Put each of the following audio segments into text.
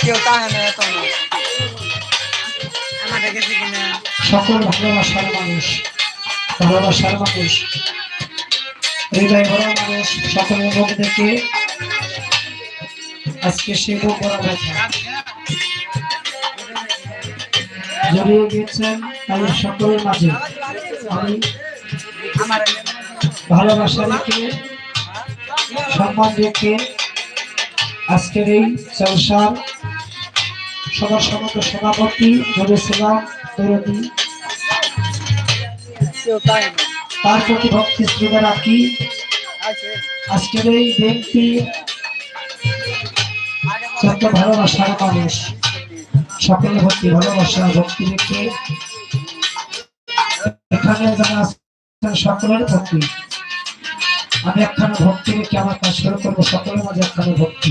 কেউ তাহে না আমাদের কাছে কিনা সকল ভালোবাসার মানুষ ভালোবাসার মানুষ হৃদয় ভরা মানুষ সকলের মুখ থেকে আজকে সে বুক ভরা ব্যথা। জড়িয়ে গিয়েছেন তাই সকলের মাঝে আমি ভালোবাসা রেখে সম্মান রেখে আজকের এই জলসার সবার সমস্ত সভাপতি ধরেছিলাম দরদি। তার প্রতি ভক্তি, শ্রদ্ধা রাখি। আজকের এই ব্যক্তি যত ভালোবাসার মানুষ সকলে ভক্তি ভালোবাসা, ভক্তি রেখে এখানে যারা আছেন সকলের ভক্তি আমি একখানে ভক্তি রেখে আমার কাজ শুরু করব, সকলের মাঝে একখানে ভক্তি।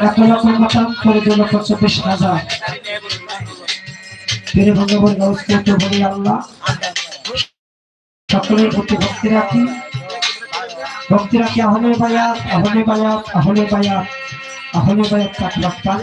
এক লক্ষ মতাম করে দু লক্ষ চব্বিশ হাজার ফিরে ভগবান গৌস্কৃত বলি আল্লাহ সকলের প্রতি ভক্তি রাখি ভক্তি রাখি আহলে বায়াত আহলে বায়াত আহলে বায়াত আহলে বায়াত কাটলাম প্রাণ